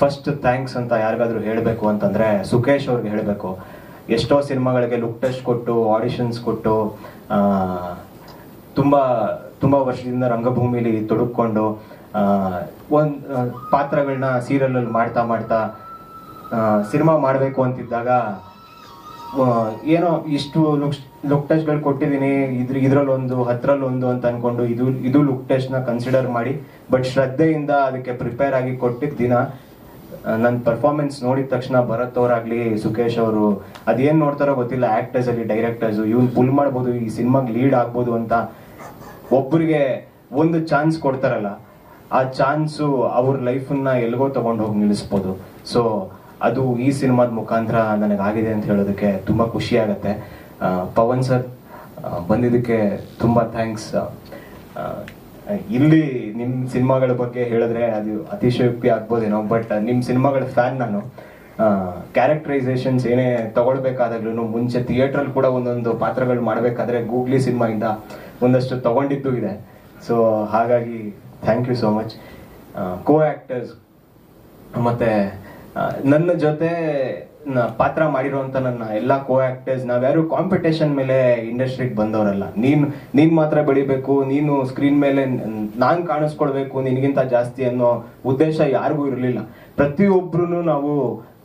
ಫಸ್ಟ್ ಥ್ಯಾಂಕ್ಸ್ ಅಂತ ಯಾರಿಗಾದ್ರೂ ಹೇಳಬೇಕು ಅಂತಂದ್ರೆ ಸುಖೇಶ್ ಅವ್ರಿಗೆ ಹೇಳಬೇಕು. ಎಷ್ಟೋ ಸಿನಿಮಾಗಳಿಗೆ ಲುಕ್ ಟೆಸ್ಟ್ ಕೊಟ್ಟು ಆಡಿಷನ್ಸ್ ಕೊಟ್ಟು ತುಂಬಾ ತುಂಬಾ ವರ್ಷದಿಂದ ರಂಗಭೂಮಿಲಿ ತೊಡಕೊಂಡು ಒಂದು ಪಾತ್ರಗಳನ್ನ ಸೀರಿಯಲ್ ಮಾಡ್ತಾ ಮಾಡ್ತಾ ಸಿನಿಮಾ ಮಾಡಬೇಕು ಅಂತಿದ್ದಾಗ ಏನೋ ಇಷ್ಟು ಲುಕ್ ಲುಕ್ ಟೆಸ್ಟ್ಗಳು ಕೊಟ್ಟಿದ್ದೀನಿ ಇದ್ರ ಇದ್ರಲ್ಲಿ ಒಂದು ಹತ್ರಲ್ಲಿ ಒಂದು ಅಂತ ಅನ್ಕೊಂಡು ಇದು ಇದು ಲುಕ್ ಟೆಸ್ಟ್ನ ಕನ್ಸಿಡರ್ ಮಾಡಿ ಬಟ್ ಶ್ರದ್ಧೆಯಿಂದ ಅದಕ್ಕೆ ಪ್ರಿಪೇರ್ ಆಗಿ ಕೊಟ್ಟಿದ್ದ ದಿನ ನನ್ನ ಪರ್ಫಾರ್ಮೆನ್ಸ್ ನೋಡಿದ ತಕ್ಷಣ ಭರತ್ ಅವರಾಗ್ಲಿ ಸುಖೇಶ್ ಅವರು, ಅದೇನ್ ನೋಡ್ತಾರೋ ಗೊತ್ತಿಲ್ಲ ಆಕ್ಟರ್ಸ್ ಅಲ್ಲಿ ಡೈರೆಕ್ಟರ್ಸ್ ಇವ್ನು ಪುಲ್ ಮಾಡ್ಬೋದು, ಈ ಸಿನಿಮಾಗ್ ಲೀಡ್ ಆಗ್ಬೋದು ಅಂತ ಒಬ್ಬರಿಗೆ ಒಂದು ಚಾನ್ಸ್ ಕೊಡ್ತಾರಲ್ಲ, ಆ ಚಾನ್ಸು ಅವ್ರ ಲೈಫನ್ನ ಎಲ್ಗೋ ತಗೊಂಡು ಹೋಗಿ ನಿಲ್ಲಿಸ್ಬೋದು ಸೊ ಅದು ಈ ಸಿನಿಮಾದ ಮುಖಾಂತರ ನನಗಾಗಿದೆ ಅಂತ ಹೇಳೋದಕ್ಕೆ ತುಂಬಾ ಖುಷಿ ಆಗತ್ತೆ. ಪವನ್ ಸರ್ ಬಂದಿದ್ದಕ್ಕೆ ತುಂಬಾ ಥ್ಯಾಂಕ್ಸ್ ಇಲ್ಲಿ ನಿಮ್ ಸಿನಿಮಾಗಳ ಬಗ್ಗೆ ಹೇಳಿದ್ರೆ ಅದು ಅತಿಶಯೋಕ್ತಿ ಆಗ್ಬೋದೇನೋ ಬಟ್ ನಿಮ್ ಸಿನಿಮಾಗಳ ಫ್ಯಾನ್ ನಾನು. ಕ್ಯಾರೆಕ್ಟರೈಸೇಷನ್ಸ್ ಏನೇ ತಗೊಳ್ಬೇಕಾದಾಗ್ಲೂ ಮುಂಚೆ ಥಿಯೇಟ್ರಲ್ ಕೂಡ ಒಂದೊಂದು ಪಾತ್ರಗಳು ಮಾಡಬೇಕಾದ್ರೆ ಗೂಗ್ಲಿ ಸಿನಿಮಾಯಿಂದ ಒಂದಷ್ಟು ತಗೊಂಡಿದ್ದು ಇದೆ. ಸೊ ಹಾಗಾಗಿ thank you so much co actors ಮತ್ತೆ ನನ್ನ ಜೊತೆ ಪಾತ್ರ ಮಾಡಿರುವಂತ ನನ್ನ ಎಲ್ಲಾ ಕೋ ಆಕ್ಟರ್ಸ್ ನಾವ್ಯಾರು ಕಾಂಪಿಟೇಷನ್ ಮೇಲೆ ಇಂಡಸ್ಟ್ರಿಗೆ ಬಂದವರಲ್ಲ. ನೀನ್ ನೀನ್ ಮಾತ್ರ ಬೆಳಿಬೇಕು, ನೀನು ಸ್ಕ್ರೀನ್ ಮೇಲೆ ನಾನ್ ಕಾಣಿಸ್ಕೊಳ್ಬೇಕು, ನಿನ್ಗಿಂತ ಜಾಸ್ತಿ ಅನ್ನೋ ಉದ್ದೇಶ ಯಾರಿಗೂ ಇರಲಿಲ್ಲ. ಪ್ರತಿಯೊಬ್ರು ನಾವು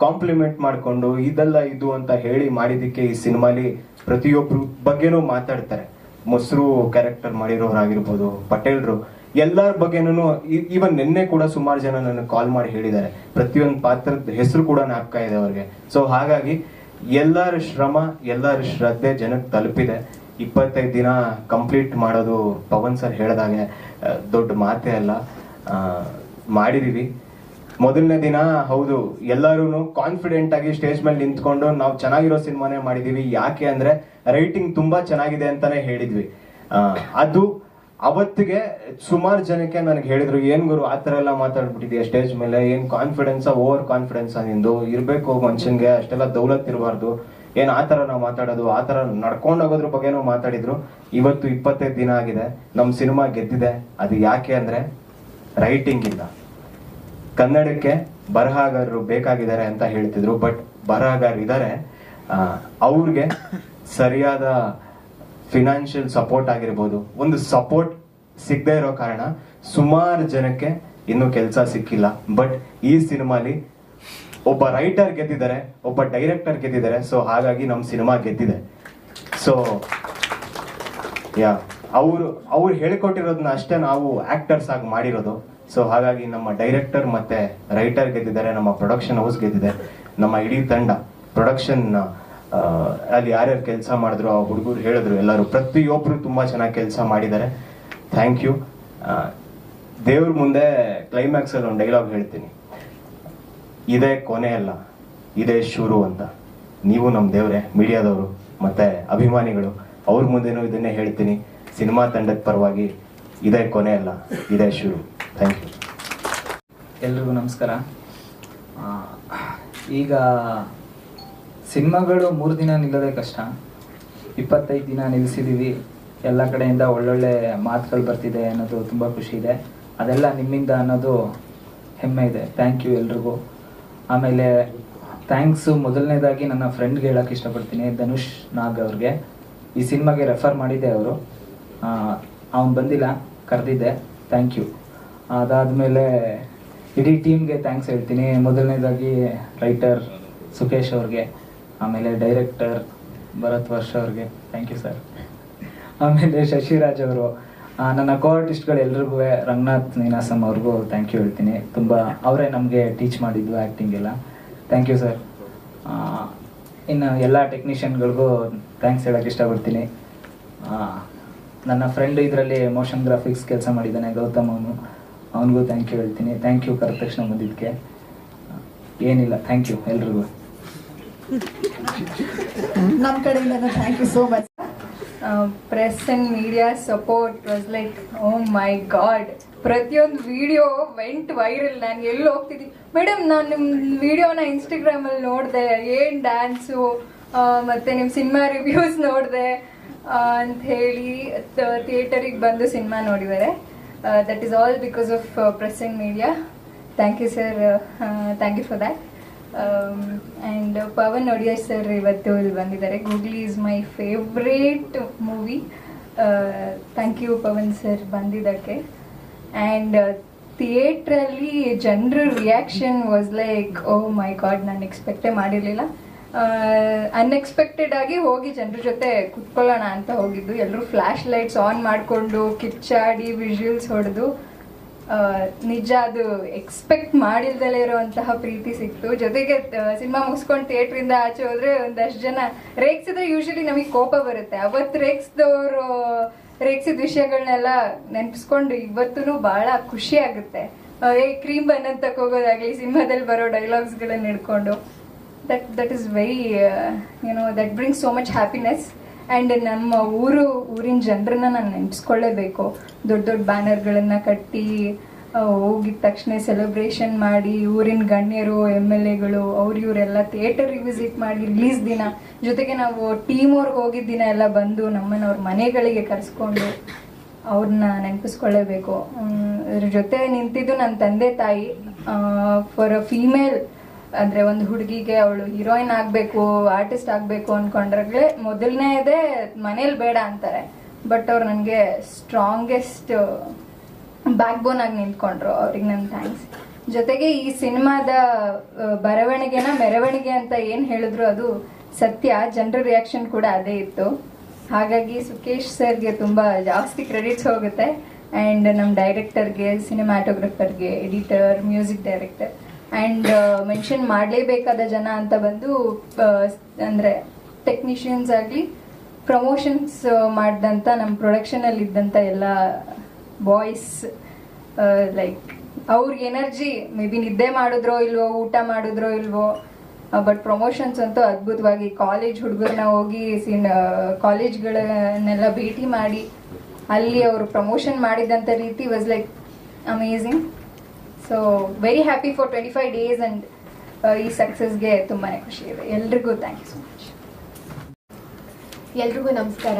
ಕಾಂಪ್ಲಿಮೆಂಟ್ ಮಾಡ್ಕೊಂಡು, ಇದೆಲ್ಲ ಇದು ಅಂತ ಹೇಳಿ ಮಾಡಿದಕ್ಕೆ ಈ ಸಿನಿಮಾಲಿ ಪ್ರತಿಯೊಬ್ರು ಬಗ್ಗೆನೂ ಮಾತಾಡ್ತಾರೆ. ಮೊಸರು ಕ್ಯಾರೆಕ್ಟರ್ ಮಾಡಿರೋರಾಗಿರ್ಬೋದು, ಪಟೇಲ್ರು. ಎಲ್ಲರ ಬಗ್ಗೆನೂ ಈವನ್ ನಿನ್ನೆ ಕೂಡ ಸುಮಾರು ಜನ ನನಗೆ ಕಾಲ್ ಮಾಡಿ ಹೇಳಿದ್ದಾರೆ. ಪ್ರತಿಯೊಂದು ಪಾತ್ರದ ಹೆಸರು ಕೂಡ ನಾಪ್ಕ ಇದೆ ಅವ್ರಿಗೆ. ಸೊ ಹಾಗಾಗಿ ಎಲ್ಲರ ಶ್ರಮ, ಎಲ್ಲರ ಶ್ರದ್ಧೆ ಜನಕ್ಕೆ ತಲುಪಿದೆ. ಇಪ್ಪತ್ತೈದು ದಿನ ಕಂಪ್ಲೀಟ್ ಮಾಡೋದು ಪವನ್ ಸರ್ ಹೇಳಿದಾಗೆ ದೊಡ್ಡ ಮಾತೇ ಅಲ್ಲ. ಮಾಡಿದೀವಿ. ಮೊದಲನೇ ದಿನ ಹೌದು ಎಲ್ಲರೂ ಕಾನ್ಫಿಡೆಂಟ್ ಆಗಿ ಸ್ಟೇಜ್ ಮೇಲೆ ನಿಂತ್ಕೊಂಡು ನಾವು ಚೆನ್ನಾಗಿರೋ ಸಿನಿಮಾನೇ ಮಾಡಿದೀವಿ. ಯಾಕೆ ಅಂದ್ರೆ ರೈಟಿಂಗ್ ತುಂಬಾ ಚೆನ್ನಾಗಿದೆ ಅಂತಾನೆ ಹೇಳಿದ್ವಿ. ಅದು ಅವತ್ತಿಗೆ ಸುಮಾರು ಜನಕ್ಕೆ ನನಗೆ ಹೇಳಿದ್ರು, ಏನ್ ಗುರು, ಆ ತರ ಎಲ್ಲ ಮಾತಾಡ್ಬಿಟ್ಟಿದ್ಯಾ ಸ್ಟೇಜ್ ಮೇಲೆ? ಏನ್ ಕಾನ್ಫಿಡೆನ್ಸ್ ಓವರ್ ಕಾನ್ಫಿಡೆನ್ಸ್ ನಿಂದು? ಇರ್ಬೇಕು ಮನುಷ್ಯನ್ಗೆ ಅಷ್ಟೆಲ್ಲ ದೌಲತ್ ಇರಬಾರ್ದು. ಏನ್ ಆ ತರ ನಾವು ಮಾತಾಡೋದು? ಆ ತರ ನಡ್ಕೊಂಡು ಹೋಗೋದ್ರ ಬಗ್ಗೆನೂ ಮಾತಾಡಿದ್ರು. ಇವತ್ತು ಇಪ್ಪತ್ತೈದು ದಿನ ಆಗಿದೆ. ನಮ್ ಸಿನಿಮಾ ಗೆದ್ದಿದೆ. ಅದು ಯಾಕೆ ಅಂದ್ರೆ ರೈಟಿಂಗ್ ಇಲ್ಲ ಕನ್ನಡಕ್ಕೆ ಬರಹಗಾರರು ಬೇಕಾಗಿದ್ದಾರೆ ಅಂತ ಹೇಳ್ತಿದ್ರು ಬಟ್ ಬರಹಗಾರ ಇದ್ದಾರೆ ಅವ್ರಿಗೆ ಸರಿಯಾದ ಫಿನಾನ್ಷಿಯಲ್ ಸಪೋರ್ಟ್ ಆಗಿರ್ಬೋದು. ಒಂದು ಸಪೋರ್ಟ್ ಸಿಗದೆ ಇರೋ ಕಾರಣ ಸುಮಾರು ಜನಕ್ಕೆ ಇನ್ನೂ ಕೆಲಸ ಸಿಕ್ಕಿಲ್ಲ. ಬಟ್ ಈ ಸಿನಿಮಾಲಿ ಒಬ್ಬ ರೈಟರ್ ಗೆದ್ದಿದ್ದಾರೆ, ಒಬ್ಬ ಡೈರೆಕ್ಟರ್ ಗೆದ್ದಿದ್ದಾರೆ. ಸೊ ಹಾಗಾಗಿ ನಮ್ಮ ಸಿನಿಮಾ ಗೆದ್ದಿದೆ. ಸೊ ಯಾ ಅವರು, ಅವ್ರು ಹೇಳಿಕೊಟ್ಟಿರೋದನ್ನ ಅಷ್ಟೇ ನಾವು ಆಕ್ಟರ್ಸ್ ಆಗಿ ಮಾಡಿರೋದು. ಸೊ ಹಾಗಾಗಿ ನಮ್ಮ ಡೈರೆಕ್ಟರ್ ಮತ್ತೆ ರೈಟರ್ ಗೆದ್ದಿದ್ದಾರೆ, ನಮ್ಮ ಪ್ರೊಡಕ್ಷನ್ ಹೌಸ್ ಗೆದ್ದಿದೆ. ನಮ್ಮ ಇಡೀ ತಂಡ ಪ್ರೊಡಕ್ಷನ್ ಅಲ್ಲಿ ಯಾರ್ಯಾರು ಕೆಲಸ ಮಾಡಿದ್ರು, ಆ ಹುಡುಗರು ಹೇಳಿದ್ರು, ಎಲ್ಲರೂ. ಪ್ರತಿಯೊಬ್ರು ತುಂಬಾ ಚೆನ್ನಾಗಿ ಕೆಲಸ ಮಾಡಿದ್ದಾರೆ. ಥ್ಯಾಂಕ್ ಯು ದೇವ್ರ ಮುಂದೆ ಕ್ಲೈಮ್ಯಾಕ್ಸ್ ಅಲ್ಲಿ ಒಂದು ಡೈಲಾಗ್ ಹೇಳ್ತೀನಿ. ಇದೇ ಕೊನೆ ಅಲ್ಲ, ಇದೇ ಶುರು ಅಂತ. ನೀವು ನಮ್ಮ ದೇವ್ರೆ, ಮೀಡಿಯಾದವರು, ಮತ್ತೆ ಅಭಿಮಾನಿಗಳು, ಅವ್ರ ಮುಂದೆನೂ ಇದನ್ನೇ ಹೇಳ್ತೀನಿ. ಸಿನಿಮಾ ತಂಡದ ಪರವಾಗಿ ಇದೇ ಕೊನೆ ಅಲ್ಲ, ಇದೇ ಶುರು. ಥ್ಯಾಂಕ್ ಯು ಎಲ್ರಿಗೂ ನಮಸ್ಕಾರ. ಈಗ ಸಿನಿಮಾಗಳು ಮೂರು ದಿನ ನಿಲ್ಲದೆ ಕಷ್ಟ. ಇಪ್ಪತ್ತೈದು ದಿನ ನಿಲ್ಲಿಸಿದೀವಿ ಎಲ್ಲ ಕಡೆಯಿಂದ ಒಳ್ಳೊಳ್ಳೆ ಮಾತುಗಳು ಬರ್ತಿದೆ ಅನ್ನೋದು ತುಂಬ ಖುಷಿ ಇದೆ. ಅದೆಲ್ಲ ನಿಮ್ಮಿಂದ ಅನ್ನೋದು ಹೆಮ್ಮೆ ಇದೆ. ಥ್ಯಾಂಕ್ ಯು ಎಲ್ರಿಗೂ. ಆಮೇಲೆ ಥ್ಯಾಂಕ್ಸು ಮೊದಲನೇದಾಗಿ ನನ್ನ ಫ್ರೆಂಡ್ಗೆ ಹೇಳೋಕ್ಕೆ ಇಷ್ಟಪಡ್ತೀನಿ, ಧನುಷ್ ನಾಗ್ ಅವ್ರಿಗೆ. ಈ ಸಿನಿಮಾಗೆ ರೆಫರ್ ಮಾಡಿದ್ದೆ ಅವರು. ಅವನು ಬಂದಿಲ್ಲ, ಕರೆದಿದ್ದೆ. ಥ್ಯಾಂಕ್ ಯು ಅದಾದಮೇಲೆ ಇಡೀ ಟೀಮ್ಗೆ ಥ್ಯಾಂಕ್ಸ್ ಹೇಳ್ತೀನಿ. ಮೊದಲನೇದಾಗಿ ರೈಟರ್ ಸುಖೇಶ್ ಅವ್ರಿಗೆ. ಆಮೇಲೆ ಡೈರೆಕ್ಟರ್ ಭರತ್ ವರ್ಷ ಅವ್ರಿಗೆ ಥ್ಯಾಂಕ್ ಯು ಸರ್ ಆಮೇಲೆ ಶಶಿರಾಜ್ ಅವರು ನನ್ನ ಕೋ ಆರ್ಟಿಸ್ಟ್ಗಳು ಎಲ್ರಿಗೂ ರಂಗನಾಥ್ ನೀನಾಸಂ ಅವ್ರಿಗೂ ಥ್ಯಾಂಕ್ ಯು ಹೇಳ್ತೀನಿ. ತುಂಬ ಅವರೇ ನಮಗೆ ಟೀಚ್ ಮಾಡಿದ್ದು ಆ್ಯಕ್ಟಿಂಗ್ ಎಲ್ಲ. ಥ್ಯಾಂಕ್ ಯು ಸರ್ ಇನ್ನು ಎಲ್ಲ ಟೆಕ್ನಿಷಿಯನ್ಗಳಿಗೂ ಥ್ಯಾಂಕ್ಸ್ ಹೇಳೋಕ್ಕೆ ಇಷ್ಟಪಡ್ತೀನಿ. ನನ್ನ ಫ್ರೆಂಡ್ ಇದರಲ್ಲಿ ಮೋಷನ್ ಗ್ರಾಫಿಕ್ಸ್ ಕೆಲಸ ಮಾಡಿದ್ದಾನೆ ಗೌತಮ್ ಅವನು. ಅವನಿಗೂ ಥ್ಯಾಂಕ್ ಯು ಹೇಳ್ತೀನಿ. ಥ್ಯಾಂಕ್ ಯು ಕರೆದ ತಕ್ಷಣ ಬಂದಿದ್ದಕ್ಕೆ ಏನಿಲ್ಲ ಥ್ಯಾಂಕ್ ಯು ಎಲ್ರಿಗೂ. ನಮ್ಮ ಕಡೆಯಿಂದ thank you so much press and media support was like oh my god ಪ್ರತಿಯೊಂದು ವಿಡಿಯೋ ವೆಂಟ್ ವೈರಲ್ ನಾನು ಎಲ್ಲಿ ಹೋಗ್ತಿದ್ದೀನಿ ಮೇಡಮ್ ನಾನು ನಿಮ್ಮ ವಿಡಿಯೋನ ಇನ್ಸ್ಟಾಗ್ರಾಮಲ್ಲಿ ನೋಡಿದೆ. ಏನು ಡ್ಯಾನ್ಸು ಮತ್ತು ನಿಮ್ಮ ಸಿನಿಮಾ ರಿವ್ಯೂಸ್ ನೋಡಿದೆ ಅಂತ ಹೇಳಿ ಥಿಯೇಟರಿಗೆ ಬಂದು ಸಿನಿಮಾ ನೋಡಿದ್ದಾರೆ that is all because of press and media thank you sir thank you for that and Pavan Wadeyar sir ಇವತ್ತು ಇಲ್ಲಿ ಬಂದಿದ್ದಾರೆ. Googly is my favourite movie thank you Pavan sir ಬಂದಿದ್ದಕ್ಕೆ. And ಥಿಯೇಟ್ರಲ್ಲಿ ಜನರ reaction was like oh my god ನಾನು ಎಕ್ಸ್ಪೆಕ್ಟೇ ಮಾಡಿರಲಿಲ್ಲ. Unexpected ಆಗಿ ಹೋಗಿ ಜನರ ಜೊತೆ ಕುತ್ಕೊಳ್ಳೋಣ ಅಂತ ಹೋಗಿದ್ದು. ಎಲ್ಲರೂ ಫ್ಲ್ಯಾಶ್ ಲೈಟ್ಸ್ ಆನ್ ಮಾಡಿಕೊಂಡು, ಕಿಚ್ಚಾಡಿ ವಿಜುವಲ್ಸ್ ಹೊಡೆದು. ನಿಜ ಅದು ಎಕ್ಸ್ಪೆಕ್ಟ್ ಮಾಡಿಲ್ದಲೇ ಇರುವಂತಹ ಪ್ರೀತಿ ಸಿಕ್ತು. ಜೊತೆಗೆ ಸಿನಿಮಾ ಮುಗಿಸ್ಕೊಂಡು ಥಿಯೇಟ್ರಿಂದ ಆಚೆ ಹೋದ್ರೆ ಒಂದಷ್ಟು ಜನ ರೇಗ್ಸಿದ್ರೆ ಯೂಶಲಿ ನಮಗೆ ಕೋಪ ಬರುತ್ತೆ. ಅವತ್ತು ರೇಗ್ಸ್ದವರು, ರೇಗ್ಸಿದ ವಿಷಯಗಳನ್ನೆಲ್ಲ ನೆನ್ಪಿಸ್ಕೊಂಡು ಇವತ್ತೂ ಬಹಳ ಖುಷಿ ಆಗುತ್ತೆ. ಏ, ಕ್ರೀಮ್ ಬನ್ ಅಂತ ಹೋಗೋದಾಗ್ಲಿ ಸಿನಿಮಾದಲ್ಲಿ ಬರೋ ಡೈಲಾಗ್ಸ್ಗಳನ್ನ ಹಿಡ್ಕೊಂಡು. That that is very you know that bring so much happiness and ನಮ್ಮ ಊರು, ಊರಿನ ಜನರನ್ನ ನಾನು ನೆನೆಸ್ಕೊಳ್ಳೇಬೇಕು. ದೊಡ್ಡ ದೊಡ್ಡ ಬ್ಯಾನರ್ಗಳನ್ನು ಕಟ್ಟಿ ಹೋಗಿದ ತಕ್ಷಣ ಸೆಲೆಬ್ರೇಷನ್ ಮಾಡಿ, ಊರಿನ ಗಣ್ಯರು, ಎಂ ಎಲ್ ಎಗಳು ಅವ್ರು ಇವರೆಲ್ಲ ಥಿಯೇಟರ್ಗೆ ವಿಸಿಟ್ ಮಾಡಿ ರಿಲೀಸ್ ದಿನ. ಜೊತೆಗೆ ನಾವು ಟೀಮ್ ಅವ್ರಿಗೆ ಹೋಗಿದ್ದ ದಿನ ಎಲ್ಲ ಬಂದು ನಮ್ಮನ್ನ ಅವ್ರ ಮನೆಗಳಿಗೆ ಕರೆಸ್ಕೊಂಡು ಅವ್ರನ್ನ ನೆನಪಿಸ್ಕೊಳ್ಳೇಬೇಕು. ಅದ್ರ ಜೊತೆ ನಿಂತಿದ್ದು ನನ್ನ ತಂದೆ ತಾಯಿ. ಫಾರ್ ಅ ಫೀಮೇಲ್ ಅಂದ್ರೆ ಒಂದು ಹುಡುಗಿಗೆ ಅವಳು ಹೀರೋಯಿನ್ ಆಗ್ಬೇಕು ಆರ್ಟಿಸ್ಟ್ ಆಗ್ಬೇಕು ಮೊದಲನೇ ಮೊದಲನೇದೇ ಮನೇಲಿ ಬೇಡ ಅಂತಾರೆ. ಬಟ್ ಅವ್ರು ನನಗೆ ಸ್ಟ್ರಾಂಗೆಸ್ಟ್ ಬ್ಯಾಕ್ ಬೋನ್ ಆಗಿ ನಿಂತ್ಕೊಂಡ್ರು ಅವ್ರಿಗೆ ನನ್ನ ಥ್ಯಾಂಕ್ಸ್ ಜೊತೆಗೆ ಈ ಸಿನಿಮಾದ ಬರವಣಿಗೆನ ಮೆರವಣಿಗೆ ಅಂತ ಏನು ಹೇಳಿದ್ರು ಅದು ಸತ್ಯ, ಜನರ ರಿಯಾಕ್ಷನ್ ಕೂಡ ಅದೇ ಇತ್ತು. ಹಾಗಾಗಿ ಸುಕೇಶ್ ಸರ್ಗೆ ತುಂಬ ಜಾಸ್ತಿ ಕ್ರೆಡಿಟ್ಸ್ ಹೋಗುತ್ತೆ. ಆ್ಯಂಡ್ ನಮ್ಮ ಡೈರೆಕ್ಟರ್ಗೆ ಸಿನಿಮಾಟೋಗ್ರಫರ್ಗೆ editor music director and mention ಮಾಡಲೇಬೇಕಾದ ಜನ ಅಂತ ಬಂದು ಅಂದರೆ ಟೆಕ್ನಿಷಿಯನ್ಸ್ ಆಗಲಿ ಪ್ರಮೋಷನ್ಸ್ ಮಾಡಿದಂಥ ನಮ್ಮ ಪ್ರೊಡಕ್ಷನಲ್ಲಿ ಇದ್ದಂಥ ಎಲ್ಲ ಬಾಯ್ಸ್ ಲೈಕ್ ಅವ್ರ ಎನರ್ಜಿ ಮೇ ಬಿ ನಿದ್ದೆ ಮಾಡಿದ್ರೋ ಇಲ್ವೋ, ಊಟ ಮಾಡಿದ್ರೋ ಇಲ್ವೋ ಬಟ್ ಪ್ರಮೋಷನ್ಸ್ ಅಂತೂ ಅದ್ಭುತವಾಗಿ ಕಾಲೇಜ್ ಹುಡುಗರನ್ನ ಹೋಗಿ, ಸಿನ್ ಕಾಲೇಜ್ಗಳನ್ನೆಲ್ಲ ಭೇಟಿ ಮಾಡಿ, ಅಲ್ಲಿ ಅವರು ಪ್ರಮೋಷನ್ ಮಾಡಿದಂಥ ರೀತಿ was like amazing so very happy for twenty five days and ಈ ಸಕ್ಸಸ್ಗೆ ತುಂಬಾ ಖುಷಿ ಇದೆ. ಎಲ್ರಿಗೂ ಥ್ಯಾಂಕ್ ಯು ಸೊ ಮಚ್ ಎಲ್ರಿಗೂ ನಮಸ್ಕಾರ.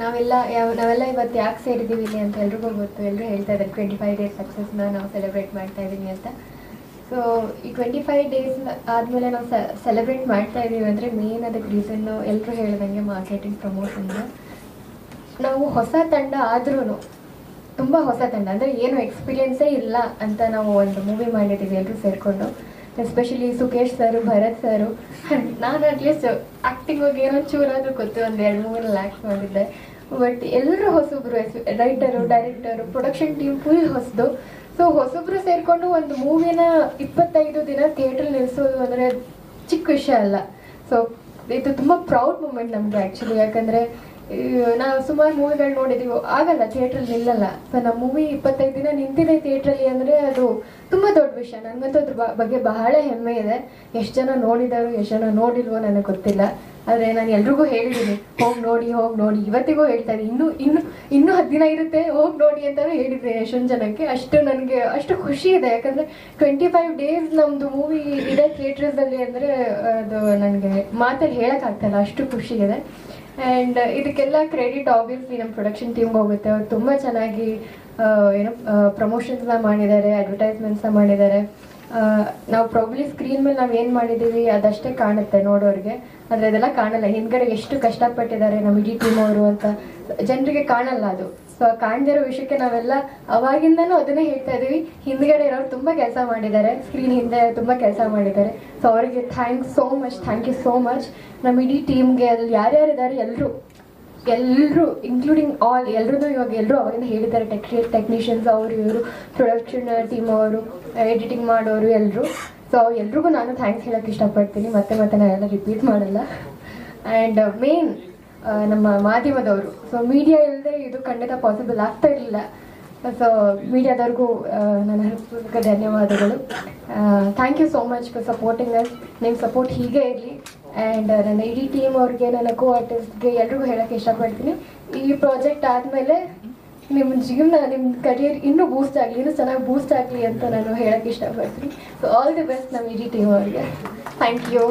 ನಾವೆಲ್ಲ ಯಾವ, ನಾವೆಲ್ಲ ಇವತ್ತು ಯಾಕೆ ಸೇರಿದ್ದೀವಿ ಇಲ್ಲಿ ಅಂತ ಎಲ್ರಿಗೂ ಗೊತ್ತು. ಎಲ್ಲರೂ ಹೇಳ್ತಾ ಇದ್ದಾರೆ ಟ್ವೆಂಟಿ ಫೈವ್ ಡೇಸ್ ಸಕ್ಸಸ್ನ ನಾವು ಸೆಲೆಬ್ರೇಟ್ ಮಾಡ್ತಾ ಇದ್ದೀವಿ ಅಂತ. ಸೊ ಈ ಟ್ವೆಂಟಿ ಫೈವ್ ಡೇಸ್ ಆದಮೇಲೆ ನಾವು ಸೆಲೆಬ್ರೇಟ್ ಮಾಡ್ತಾ ಇದ್ದೀವಿ ಅಂದರೆ ಮೇನ್ ಅದಕ್ಕೆ ರೀಸನ್ನು ಎಲ್ಲರೂ ಹೇಳ್ದಂಗೆ ಮಾರ್ಕೆಟಿಂಗ್ ಪ್ರಮೋಷನ್ನ ನಾವು ಹೊಸ ತಂಡ ಆದ್ರೂ ತುಂಬ ಹೊಸ ತಂಡ. ಅಂದರೆ ಏನು ಎಕ್ಸ್ಪೀರಿಯನ್ಸೇ ಇಲ್ಲ ಅಂತ ನಾವು ಒಂದು ಮೂವಿ ಮಾಡಿದ್ದೀವಿ ಎಲ್ಲರೂ ಸೇರಿಕೊಂಡು. Especially Sukhesh sir, Bharath sir. ನಾನು ಅಟ್ಲೀಸ್ಟ್ ಆ್ಯಕ್ಟಿಂಗ್ ಹೋಗಿ ಏನೋ ಚೂರಾದರೂ ಗೊತ್ತು, ಒಂದು ಎರಡು ಮೂರಲ್ಲಿ ಆ್ಯಕ್ಟ್ ಮಾಡಿದ್ದೆ. ಬಟ್ ಎಲ್ಲರೂ ಹೊಸಬ್ರು writer director production team full ಹೊಸದು. ಸೊ ಹೊಸಬ್ರು ಸೇರಿಕೊಂಡು ಒಂದು ಮೂವಿನ ಇಪ್ಪತ್ತೈದು ದಿನ ಥಿಯೇಟ್ರ್ ನಿಲ್ಲಿಸೋದು ಅಂದರೆ ಚಿಕ್ಕ ವಿಷಯ ಅಲ್ಲ. ಸೊ ಇದು ತುಂಬ ಪ್ರೌಡ್ ಮೂಮೆಂಟ್ ನಮಗೆ ಆ್ಯಕ್ಚುಲಿ ಯಾಕಂದರೆ ನಾವು ಸುಮಾರು ಮೂವಿಗಳು ನೋಡಿದೀವಿ. ಆಗಲ್ಲ, ಥಿಯೇಟ್ರಲ್ಲಿ ನಿಲ್ಲಲ್ಲ. ನಮ್ಮ ಮೂವಿ ಇಪ್ಪತ್ತೈದು ದಿನ ನಿಂತಿದೆ ಥಿಯೇಟ್ರಲ್ಲಿ ಅಂದರೆ ಅದು ತುಂಬ ದೊಡ್ಡ ವಿಷಯ. ನನಗಂತೂ ಅದ್ರ ಬಗ್ಗೆ ಬಹಳ ಹೆಮ್ಮೆ ಇದೆ. ಎಷ್ಟು ಜನ ನೋಡಿದಾರೋ, ಎಷ್ಟು ಜನ ನೋಡಿಲ್ವೋ ನನಗೆ ಗೊತ್ತಿಲ್ಲ. ಆದರೆ ನಾನು ಎಲ್ರಿಗೂ ಹೇಳಿದ್ದೀನಿ, ಹೋಗಿ ನೋಡಿ ಹೋಗಿ ನೋಡಿ. ಇವತ್ತಿಗೂ ಹೇಳ್ತಾ ಇದ್ದೀನಿ ಇನ್ನೂ, ಇನ್ನು, ಇನ್ನೂ ಹತ್ತು ದಿನ ಇರುತ್ತೆ, ಹೋಗಿ ನೋಡಿ ಅಂತಲೂ ಹೇಳಿದ್ರೆ ಎಷ್ಟೊಂದು ಜನಕ್ಕೆ. ಅಷ್ಟು ನನಗೆ, ಅಷ್ಟು ಖುಷಿ ಇದೆ. ಯಾಕಂದರೆ ಟ್ವೆಂಟಿ ಫೈವ್ ಡೇಸ್ ನಮ್ಮದು ಮೂವಿ ಇದೆ ಥಿಯೇಟ್ರದಲ್ಲಿ ಅಂದರೆ, ಅದು ನನಗೆ ಮಾತಲ್ಲಿ ಹೇಳೋಕ್ಕಾಗ್ತಾಯಿಲ್ಲ ಅಷ್ಟು ಖುಷಿ ಇದೆ. ಆ್ಯಂಡ್ ಇದಕ್ಕೆಲ್ಲ ಕ್ರೆಡಿಟ್ ಆಬ್ವಿಯಸ್ಲಿ ನಮ್ಮ ಪ್ರೊಡಕ್ಷನ್ ಟೀಮ್ಗೆ ಹೋಗುತ್ತೆ. ಅವ್ರು ತುಂಬ ಚೆನ್ನಾಗಿ ಏನೋ ಪ್ರಮೋಷನ್ಸ್ನ ಮಾಡಿದ್ದಾರೆ ಅಡ್ವರ್ಟೈಸ್ಮೆಂಟ್ಸ್ನ ಮಾಡಿದ್ದಾರೆ. ನಾವು ಪ್ರಾಬ್ಲಿ ಸ್ಕ್ರೀನ್ ಮೇಲೆ ನಾವು ಏನು ಮಾಡಿದ್ದೀವಿ ಅದಷ್ಟೇ ಕಾಣುತ್ತೆ ನೋಡೋರಿಗೆ. ಆದರೆ ಅದೆಲ್ಲ ಕಾಣಲ್ಲ. ಹಿಂದ್ಗಡೆ ಎಷ್ಟು ಕಷ್ಟಪಟ್ಟಿದ್ದಾರೆ ನಮ್ಮ ಇಡೀ ಟೀಮ್ ಅವರು ಅಂತ. ಜನರಿಗೆ ಕಾಣಲ್ಲ ಅದು. ಸೊ ಕಾಣದಿರೋ ವಿಷಯಕ್ಕೆ ನಾವೆಲ್ಲ ಅವಾಗಿಂದನೂ ಅದನ್ನೇ ಹೇಳ್ತಾ ಇದೀವಿ ಹಿಂದ್ಗಡೆ ಇರೋರು ತುಂಬ ಕೆಲಸ ಮಾಡಿದ್ದಾರೆ. ಸ್ಕ್ರೀನ್ ಹಿಂದೆ ತುಂಬ ಕೆಲಸ ಮಾಡಿದ್ದಾರೆ. ಸೊ ಅವರಿಗೆ thanks so much thank you so much ನಮ್ಮ ಇಡೀ ಟೀಮ್ಗೆ ಅದ್ರಲ್ಲಿ ಯಾರ್ಯಾರಿದ್ದಾರೆ ಎಲ್ಲರೂ. ಎಲ್ಲರೂ ಇನ್ಕ್ಲೂಡಿಂಗ್ ಆಲ್ ಎಲ್ಲರೂ ಇವಾಗ ಎಲ್ಲರೂ ಅವರಿಂದ ಹೇಳಿದ್ದಾರೆ. ಟೆಕ್ ಟೆಕ್ನಿಷಿಯನ್ಸ್ ಅವರು, ಇವರು ಪ್ರೊಡಕ್ಷನ್ ಟೀಮ್ ಅವರು ಎಡಿಟಿಂಗ್ ಮಾಡೋರು ಎಲ್ಲರೂ ಸೊ ಎಲ್ರಿಗೂ ನಾನು ಥ್ಯಾಂಕ್ಸ್ ಹೇಳೋಕ್ಕೆ ಇಷ್ಟಪಡ್ತೀನಿ. ಮತ್ತೆ ಮತ್ತೆ ನಾನೆಲ್ಲ ರಿಪೀಟ್ ಮಾಡಲ್ಲ. ಆ್ಯಂಡ್ ಮೇನ್ ನಮ್ಮ ಮಾಧ್ಯಮದವರು. ಸೊ ಮೀಡಿಯಾ ಇಲ್ಲದೆ ಇದು ಖಂಡಿತ ಪಾಸಿಬಲ್ ಆಗ್ತಾ ಇರಲಿಲ್ಲ. ಸೊ ಮೀಡಿಯಾದವ್ರಿಗೂ ನನ್ನ ಹೃತ್ಪೂರ್ವಕ ಧನ್ಯವಾದಗಳು. Thank you so much for supporting us ನಿಮ್ಮ ಸಪೋರ್ಟ್ ಹೀಗೆ ಇರಲಿ. ಆ್ಯಂಡ್ ನನ್ನ ಇಡೀ ಟೀಮ್ ಅವ್ರಿಗೆ, ನನ್ನ ಕೋ ಆರ್ಟಿಸ್ಟ್ಗೆ ಎಲ್ರಿಗೂ ಹೇಳೋಕ್ಕೆ ಇಷ್ಟಪಡ್ತೀನಿ. ಈ ಪ್ರಾಜೆಕ್ಟ್ ಆದಮೇಲೆ ನಿಮ್ಮ ಜೀವನ ನಿಮ್ಮ ಕರಿಯರ್ ಇನ್ನೂ ಬೂಸ್ಟ್ ಆಗಲಿ, ಇನ್ನೂ ಚೆನ್ನಾಗಿ ಬೂಸ್ಟ್ ಆಗಲಿ ಅಂತ ನಾನು ಹೇಳೋಕ್ಕೆ ಇಷ್ಟಪಡ್ತೀನಿ. ಸೊ ಆಲ್ ದಿ ಬೆಸ್ಟ್ ನಮ್ಮ ಇಡೀ ಟೀಮ್ ಅವ್ರಿಗೆ. Thank you